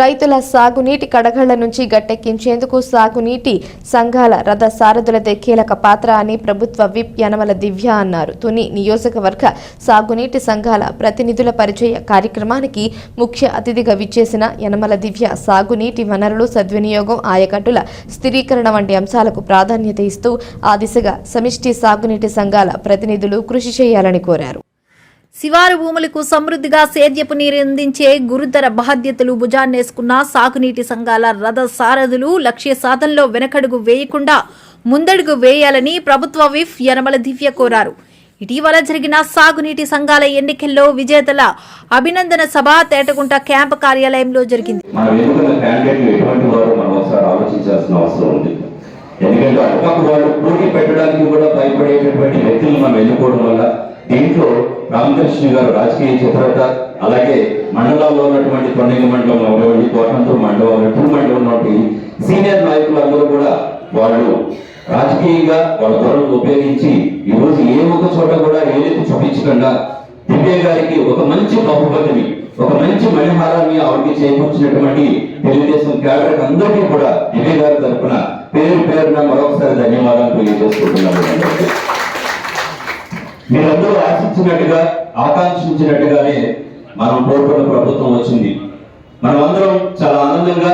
రైతుల సాగునీటి కడగళ్ళ నుంచి గట్టెక్కించేందుకు సాగునీటి సంఘాల రథ సారథులదే కీలక పాత్ర అని ప్రభుత్వ విప్ యనమల దివ్య అన్నారు. తుని నియోజకవర్గ సాగునీటి సంఘాల ప్రతినిధుల పరిచయ కార్యక్రమానికి ముఖ్య అతిథిగా విచ్చేసిన యనమల దివ్య సాగునీటి వనరులు సద్వినియోగం ఆయకట్టుల స్థిరీకరణ వంటి అంశాలకు ప్రాధాన్యత ఇస్తూ ఆ దిశగా సమిష్టి సాగునీటి సంఘాల ప్రతినిధులు కృషి చేయాలని కోరారు. శివారు భూములకు సమృద్ధిగా సేద్యపు నీరు అందించే గురుతర బాధ్యతలు భుజాన్నేసుకున్న సాగునీటి సంఘాల రథ సారథులు లక్ష్య సాధనలో వెనకడుగు వేయకుండా ముందడుగు వేయాలని ప్రభుత్వ విఫ్ యనమల దివ్య కోరారు. ఇటీవల జరిగిన సాగునీటి సంఘాల ఎన్నికల్లో విజేతల అభినందన సభ తేటగుంట క్యాంప్ కార్యాలయంలో జరిగింది. ఎందుకంటే అటుపక్క వాళ్ళు పోటీ పెట్టడానికి కూడా రామకృష్ణ గారు రాజకీయ చిత్రత అలాగే మండలాల్లో ఉన్నటువంటి తొండంగి మండలం ఉన్నటువంటి కోటంతూరు మండలం ఎప్పుడు మండలం ఉన్నటువంటి సీనియర్ నాయకులందరూ కూడా వాళ్ళు రాజకీయంగా వాళ్ళ ధోరణి ఉపయోగించి ఈ రోజు ఏ ఒక్క చోట కూడా ఏదైతే చూపించకుండా దివ్య గారికి ఒక మంచి బహుమతిని ఒక మంచి మణిహారాన్ని ఆవిడకి చేకూర్చినటువంటి తెలుగుదేశం క్యాడర్ అందరికీ కూడా దివ్య గారి తరఫున పేరు పేరున మరొకసారి ధన్యవాదాలు తెలియజేసుకుంటున్నాను. మీరందరూ ఆశించినట్టుగా ఆకాంక్షించినట్టుగానే మనం కోరుకున్న ప్రభుత్వం వచ్చింది. మనం అందరం చాలా ఆనందంగా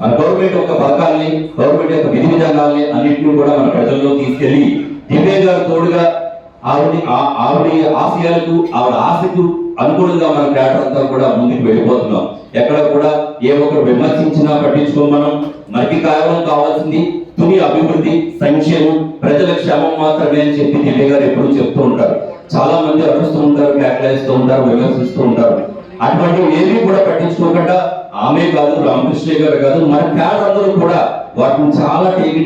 మన గవర్నమెంట్ యొక్క పథకాల్ని గవర్నమెంట్ యొక్క విధి విధానాల్ని అన్నింటినీ కూడా మన ప్రజల్లో తీసుకెళ్ళి దివ్య గారు తోడుగా ఆవిడ ఆవిడ ఆశయాలకు ఆవిడ ఆశకు అనుగుణంగా మన క్యాడర్ అంతా కూడా ముందుకు వెళ్ళిపోతున్నాం. ఎక్కడ కూడా ఏ ఒక్కరు విమర్శించినా పట్టించుకోం మనం. మనకి కేవలం కావాల్సింది తుని అభివృద్ధి సంక్షేమం ప్రజల క్షేమం మాత్రమే అని చెప్పి దివ్య గారు ఎప్పుడు చెప్తూ ఉంటారు. చాలా మంది అరుస్తూ ఉంటారు కేకలేస్తూ ఉంటారు విమర్శిస్తూ ఉంటారు. అటువంటి ఏవి కూడా పట్టించుకోకుండా ఆమె కాదు రామకృష్ణ గారు కాదు మన క్యాడర్ అందరూ కూడా వాటిని చాలా టేక్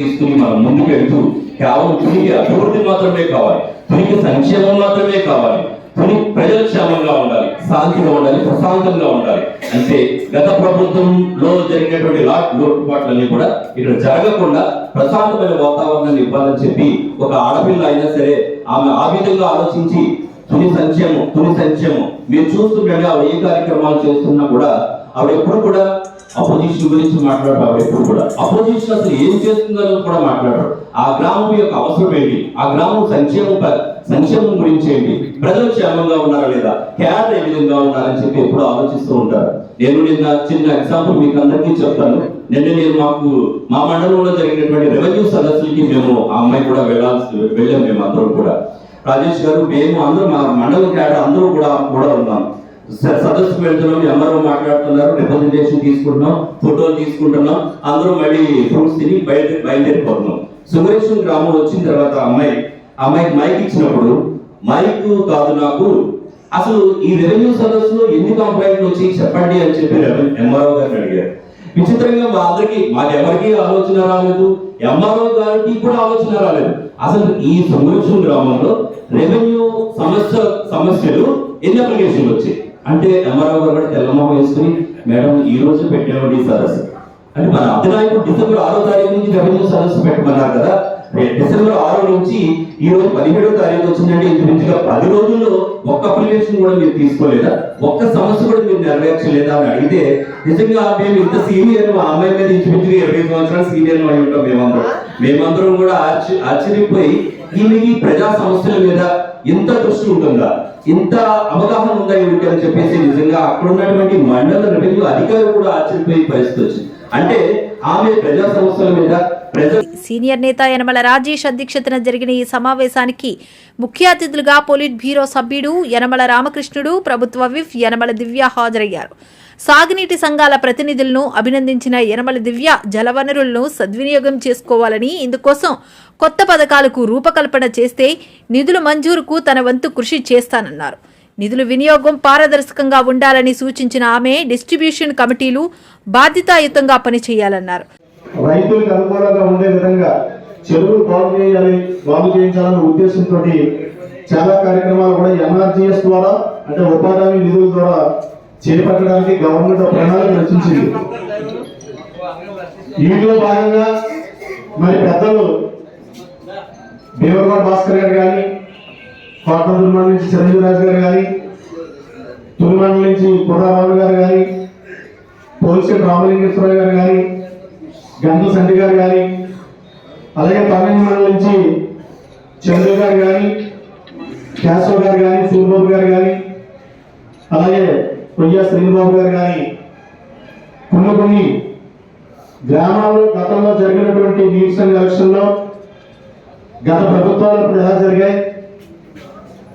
తీసుకుని మనం ముందుకు వెళ్తూ కేవలం తునికి అభివృద్ధి మాత్రమే కావాలి. తునికి సంక్షేమం మాత్రమే కావాలి. తుని ప్రజల క్షేమంగా ఉండాలి శాంతిగా ఉండాలి ప్రశాంతంగా ఉండాలి. అంటే గత ప్రభుత్వంలో జరిగినటువంటి లాట్ లోటుపాట్లన్నీ కూడా ఇక్కడ జరగకుండా ప్రశాంతమైన వాతావరణాన్ని ఇవ్వాలని చెప్పి ఒక ఆడపిల్ల అయినా సరే ఆమె ఆ విధంగా ఆలోచించి తుని సంక్షేమం తుని సంక్షేమం. మీరు చూస్తుండగా ఆవిడ ఏ కార్యక్రమాలు చేస్తున్నా కూడా ఆవిడ ఎప్పుడు కూడా అపోజిషన్ గురించి మాట్లాడారు ఆవిడ ఎప్పుడు కూడా. అపోజిషన్ అసలు ఏం చేస్తుందో కూడా మాట్లాడారు. ఆ గ్రామం యొక్క అవసరం ఏంటి? ఆ గ్రామం సంక్షేమం సంక్షేమం గురించి ఏంటి ప్రజలు క్షేమంగా ఉన్నారా లేదా? క్యాడర్ ఏ విధంగా ఉన్నారని చెప్పి ఎప్పుడు ఆలోచిస్తూ ఉంటారు. నేను నిన్న చిన్న ఎగ్జాంపుల్ మీకు అందరికీ చెప్తాను. నిన్న నేను మాకు మా మండలంలో జరిగినటువంటి రెవెన్యూ సదస్సులకి మేము ఆ అమ్మాయి కూడా వెళ్ళాల్సి వెళ్ళాం మేము అందరం కూడా. రాజేష్ గారు మేము అందరూ మా మండలం కేడ అందరూ కూడా కూడా ఉన్నాం. సదస్సు సదస్సుకు వెళ్తున్నాం అందరూ మాట్లాడుతున్నారు రిప్రజెంటేషన్ తీసుకుంటున్నాం ఫోటోలు తీసుకుంటున్నాం అందరూ మళ్ళీ ఫ్రూట్స్ తిని బయట బయలుదేరిపోతున్నాం. సుమరేశ్వరం గ్రామం వచ్చిన తర్వాత అమ్మాయి అమ్మాయికి మైక్ ఇచ్చినప్పుడు మైక్ కాదు నాకు. అసలు ఈ రెవెన్యూ సదస్సులో ఎన్ని కంప్లైంట్లు వచ్చి చెప్పండి అని చెప్పి ఎంఆర్ఓ గారిని అడిగారు. విచిత్రంగా మా అందరికి మాకెవరికి ఆలోచన రాలేదు. ఎంఆర్ఓ గారికి కూడా ఆలోచన రాలేదు. అసలు ఈ సంరక్షణ గ్రామంలో రెవెన్యూ సమస్య సమస్యలు ఎన్ని అప్లికేషన్లు వచ్చాయి? అంటే ఎంఆర్ఓ గారు కూడా తెల్లమొహం వేసుకుని మేడం ఈ రోజు పెట్టినటువంటి ఈ సదస్సు అంటే మన అధినాయకుడు డిసెంబర్ ఆరో తారీఖు నుంచి రెవెన్యూ సదస్సు పెట్టమన్నారు కదా. డిసెంబర్ ఆరో నుంచి ఈ రోజు పదిహేడో తారీఖు వచ్చిందంటే ఇంచుమించుగా పది రోజుల్లో ఒక్క అప్లికేషన్ కూడా మీరు తీసుకోలేదా? ఒక్క సమస్య కూడా మీరు నెరవేర్చలేదా అని అడిగితే నిజంగా మేము ఇంత సీనియర్ మా అమ్మాయి మీద ఇంచుమించుగా ఇరవై సంవత్సరాలు సీనియర్ అయి ఉంటాం మేమందరం. మేమందరం కూడా ఆశ్చర్య ఆశ్చర్యపోయి ఈమెకి ప్రజా సమస్యల మీద ఇంత దృష్టి ఉంటుందా? ఇంత అవగాహన ఉందా ఏమిటి అని చెప్పేసి నిజంగా అక్కడ ఉన్నటువంటి మండల రెవెన్యూ అధికారులు కూడా ఆశ్చర్యపోయే పరిస్థితి వచ్చింది. అంటే ఆమె ప్రజా సమస్యల మీద సీనియర్ నేత యనమల రాజేష్ అధ్యక్షతన జరిగిన ఈ సమావేశానికి ముఖ్య అతిథులుగా పోలిట్ బ్యూరో సభ్యుడు యనమల రామకృష్ణుడు ప్రభుత్వ విఫ్ యనమల దివ్య హాజరయ్యారు. సాగునీటి సంఘాల ప్రతినిధులను అభినందించిన యనమల దివ్య జలవనరులను సద్వినియోగం చేసుకోవాలని ఇందుకోసం కొత్త పథకాలకు రూపకల్పన చేస్తే నిధుల మంజూరుకు తన వంతు కృషి చేస్తానన్నారు. నిధుల వినియోగం పారదర్శకంగా ఉండాలని సూచించిన ఆమె డిస్ట్రిబ్యూషన్ కమిటీలు బాధ్యతాయుతంగా పనిచేయాలన్నారు. రైతులకు అనుకూలంగా ఉండే విధంగా చెరువులు బాగు చేయాలి బాగు చేయించాలనే ఉద్దేశంతో చాలా కార్యక్రమాలు కూడా ఎన్ఆర్జీఎస్ ద్వారా అంటే ఉపాధి హామీ నిధుల ద్వారా చేపట్టడానికి గవర్నమెంట్ ప్రణాళిక రచించింది. వీటిలో భాగంగా మరి పెద్దలు భీమరగౌడ భాస్కర్ గారు కానీ కోట మండలం నుంచి చిరంజీవి గారు కానీ తుని నుంచి కుర్రారావు గారు కానీ పోలిసెట్ రామలింగేశ్వరరావు గారు కానీ గంధ సంధి గారు కానీ అలాగే తమిళనాడు నుంచి చంద్రు గారు కానీ కేశవ్ గారు కానీ సూర్యబాబు గారు కానీ అలాగే కొయ్య శ్రీనిబాబు గారు కానీ కొన్ని కొన్ని గ్రామాల్లో గతంలో జరిగినటువంటి నీడ్స్ ఎలక్షన్లో గత ప్రభుత్వాలు ఇప్పుడు ఎలా జరిగాయి?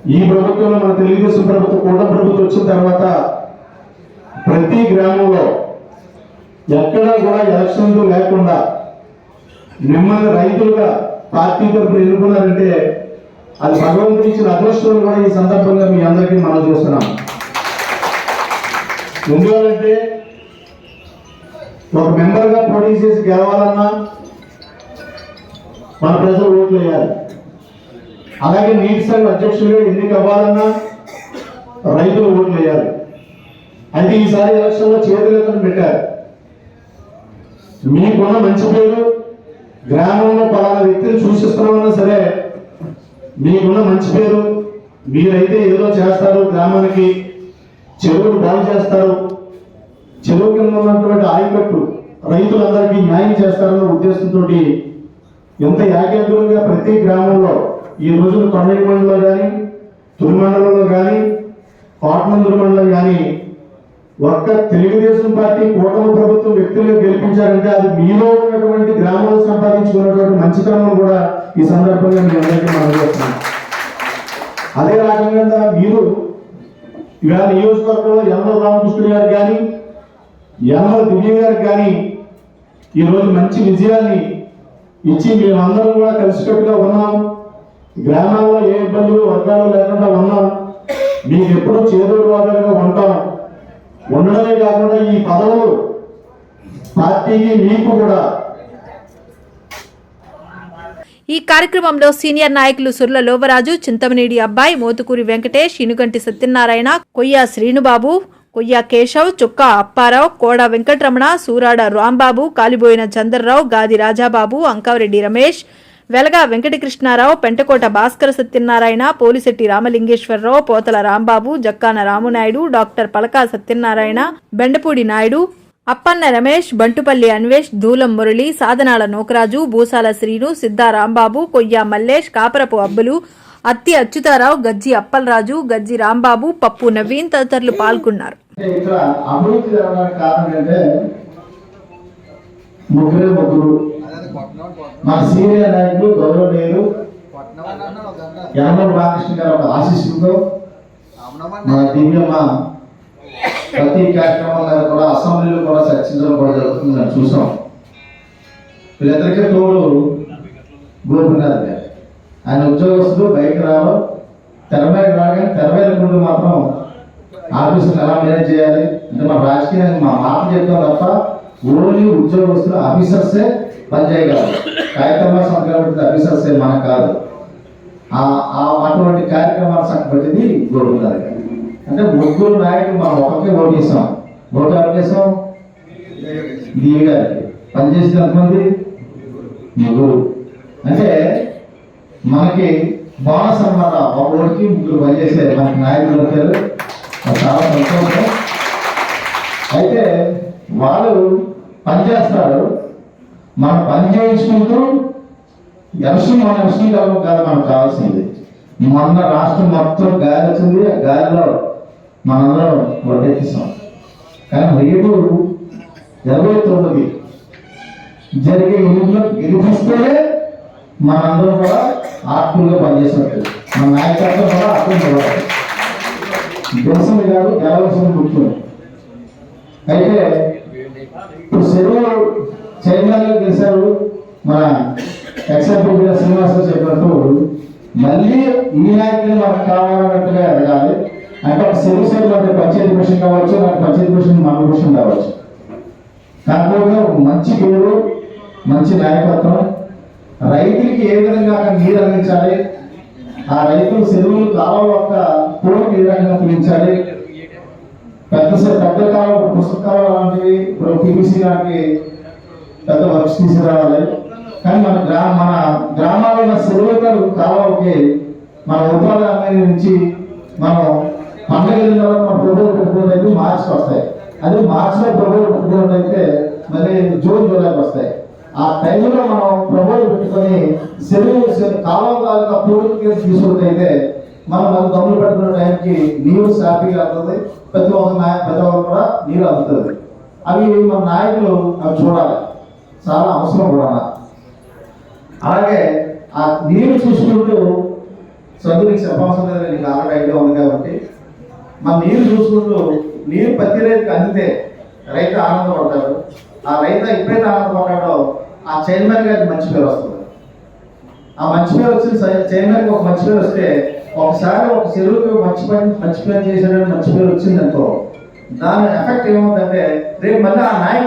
ఈ ప్రభుత్వంలో మన తెలుగుదేశం ప్రభుత్వం కూడా ప్రభుత్వం వచ్చిన తర్వాత ప్రతి గ్రామంలో ఎక్కడా కూడా ఎలక్షన్లు లేకుండా మిమ్మల్ని రైతులుగా పార్టీ తరఫున ఎన్నుకున్నారంటే అది భగవంతుడు ఇచ్చిన అదృష్టం కూడా ఈ సందర్భంగా మీ అందరికీ మనం చూస్తున్నాం. ఎందుకంటే ఒక మెంబర్గా పోటీ చేసి గెలవాలన్నా మన ప్రజలు ఓట్లు వేయాలి. అలాగే నీటి సంఘ అధ్యక్షులుగా ఎన్నిక అవ్వాలన్నా రైతులు ఓట్లు వేయాలి. అయితే ఈసారి ఎలక్షన్లో చేతులెత్తని పెట్టారు మీకున్న మంచి పేరు గ్రామంలో పలానా వ్యక్తిని సూచిస్తున్నామన్నా సరే మీకున్న మంచి పేరు మీరైతే ఏదో చేస్తారు గ్రామానికి చెరువులు బాగు చేస్తారు. చెరువు కింద ఉన్నటువంటి ఆయకట్టు రైతులందరికీ న్యాయం చేస్తారన్న ఉద్దేశంతో ఎంత ఏకాగ్రంగా ప్రతి గ్రామంలో ఈ రోజున కొండయ్య మండలంలో కానీ తురిమండలంలో కానీ కోటమందుల మండలం కానీ ఒక్క తెలుగుదేశం పార్టీ కూటమి ప్రభుత్వం వ్యక్తులుగా గెలిపించారంటే అది మీలో ఉన్నటువంటి గ్రామంలో సంపాదించుకున్నటువంటి మంచితనం కూడా ఈ సందర్భంగా మీ అందరికీ మనం చేస్తున్నాం అదే రకంగా మీరు? ఇవాళ నియోజకవర్గంలో యనమల రామకృష్ణ గారు కానీ యనమల దివ్య గారు కానీ ఈరోజు మంచి విజయాన్ని ఇచ్చి మేమందరం కూడా కలిసికట్టుగా ఉన్నాం. గ్రామాల్లో ఏ ఇబ్బందులు వర్గాలు లేకుండా ఉన్నాం. మీకు ఎప్పుడూ చేదోడు వాదనగా ఉంటాం. ఉండడమే కాకుండా ఈ పదవులు పార్టీకి మీకు కూడా. ఈ కార్యక్రమంలో సీనియర్ నాయకులు సుర్ల లోవరాజు చింతమనేడి అబ్బాయి మోతుకూరి వెంకటేష్ ఇనుగంటి సత్యనారాయణ కొయ్య శ్రీనుబాబు కొయ్య కేశవ్ చుక్క అప్పారావు కోడ వెంకటరమణ సూరాడ రాంబాబు కాలిబోయిన చంద్రరావు గాది రాజాబాబు అంకావరెడ్డి రమేష్ వెలగా వెంకటకృష్ణారావు పెంటకోట భాస్కర సత్యనారాయణ పోలిశెట్టి రామలింగేశ్వరరావు పోతల రాంబాబు జక్కాన రామునాయుడు డాక్టర్ పలకా సత్యనారాయణ బెండపూడి నాయుడు అప్పన్న రమేష్ బంటుపల్లి అన్వేష్ దూలం మురళి సాధనాల నోకరాజు భూసాల శ్రీను సిద్ధా రాంబాబు కొయ్య మల్లేష్ కాపరపు అబ్బులు అత్తి అచ్యుతారావు గజ్జి అప్పలరాజు గజ్జి రాంబాబు పప్పు నవీన్ తదితరులు పాల్గొన్నారు. అంటే మా సీనియర్ నాయకులు గౌరవనీయులు యనమల రామకృష్ణ గారు ఒక ఆశీస్సులతో మన దివ్యమ్మ ప్రతి కార్యక్రమం కూడా అసెంబ్లీలో కూడా చర్చించడం కూడా జరుగుతుందని చూసాం. వీళ్ళిద్దరికీ తోడు గోపినాథ్ గారు. ఆయన ఉద్యోగస్తులు బయటకు రావడం తెరమైన రాగానే తెర ముందు మాత్రం ఆఫీసులు ఎలా మేనేజ్ చేయాలి? అంటే మన రాజకీయానికి మా మాట చెప్తాం తప్ప ఓన్లీ ఉద్యోగస్తులు ఆఫీసర్సే పని చేయగలరు కాగితంలో సంక్రమించిన అఫీసర్స్ మన కాదు. ఆ అటువంటి కార్యక్రమాలు సంకపెట్టింది గోరుగారు అంటే ముగ్గురు నాయకులు మనం ఒకకే ఓటేసాం ఓటు ఎవరికేసాం దీవి గారికి. పనిచేసిన ఎంతమంది? ముగ్గురు. అంటే మనకి బోనస్ అన్నమాట ఒక ఓటుకి ముగ్గురు పనిచేసే మనకి నాయకులు వచ్చారు చాలా సంతోషం. అయితే వాళ్ళు పనిచేస్తారు. మనం పని చేయించుకుంటూ ఎలక్షన్ మన ఎలక్షన్ కాలం కాదు మనకు కావాల్సింది. మొన్న రాష్ట్రం మొత్తం గాలి వచ్చింది ఆ గాలిలో మనందరం ఒడ్డెక్కిస్తాం. కానీ రేపు ఇరవై తొమ్మిది జరిగే ఎన్నికల్లో గెలిపిస్తే మనందరం కూడా ఆత్మీయంగా పనిచేసినట్టు మన నాయకత్వం కూడా అర్థం చూడాలి దేశం కాదు గెలవలసిన ముఖ్యం. అయితే ఇప్పుడు సెలవు చైర్మన్గా గెలిచారు. మన ఎక్సెప్ట్ శ్రీనివాసరావు చెప్పినట్టు మళ్ళీ ఈ నాయకులు మనకు కావాలన్నట్టుగా ఎదగాలి అంటే ఒక చెరువు సైడ్ పంచాయతీ మిషన్ కావచ్చు నాకు పంచాయతీ మిషన్ మన మిషన్ కావచ్చు. కాకపోతే ఒక మంచి పేరు మంచి నాయకత్వం. రైతులకి ఏ విధంగా అక్కడ నీరు అందించాలి? ఆ రైతులు చెరువులు కాలం యొక్క పూలకు ఏ రకంగా పిలించాలి పెద్ద పెద్ద కాలం పుస్తకాలు లాంటివి ఇప్పుడు పీవీసీ లాంటి పెద్ద వర్క్స్ తీసుకురావాలి. కానీ మన గ్రా మన గ్రామాల్లో ఉన్న సెలవులు మన ఉపాధి హామీ నుంచి మనం పండుగ వెళ్ళిన తర్వాత మన ప్రభుత్వం పెట్టుకునేది మార్చి వస్తాయి. అది మార్చిలో ప్రభుత్వం పెట్టుకున్నట్టయితే మరి జూన్ జూలైకి వస్తాయి. ఆ టైంలో మనం ప్రభుత్వం పెట్టుకొని చెరువు కాలువ తాలూకా పూర్తిగా తీసుకుంటే మనం మనం దమ్ములు పెట్టుకున్న టైంకి నీరు సాఫీగా అందుతుంది ప్రతి ఒక్క ప్రతి ఒక్కరు కూడా నీరు అందుతుంది. అవి మన నాయకులు అవి చూడాలి. చాలా అవసరం కూడా. అలాగే ఆ నీరు చూసుకుంటూ చదువు నీకు చెప్పవసరం లేదు నీకు ఆల్రెడీ ఐడియా ఉంది కాబట్టి మన నీరు చూసుకుంటూ నీరు ప్రతి రైతుకి అందితే రైతు ఆనందపడతాడు ఆ రైతు ఎప్పుడైతే ఆనందపడ్డాడో ఆ చైర్మన్ గారికి మంచి పేరు వస్తుంది. ఆ మంచి పేరు వచ్చిన చైర్మన్కి ఒక మంచి పేరు వస్తే ఒకసారి ఒక చెరువుకి మంచి పని మంచి పని చేసాడని మంచి పేరు వచ్చిందనుకో దాని ఎఫెక్ట్ ఏమవుతుందంటే రేపు మళ్ళీ ఆ నాయకుడు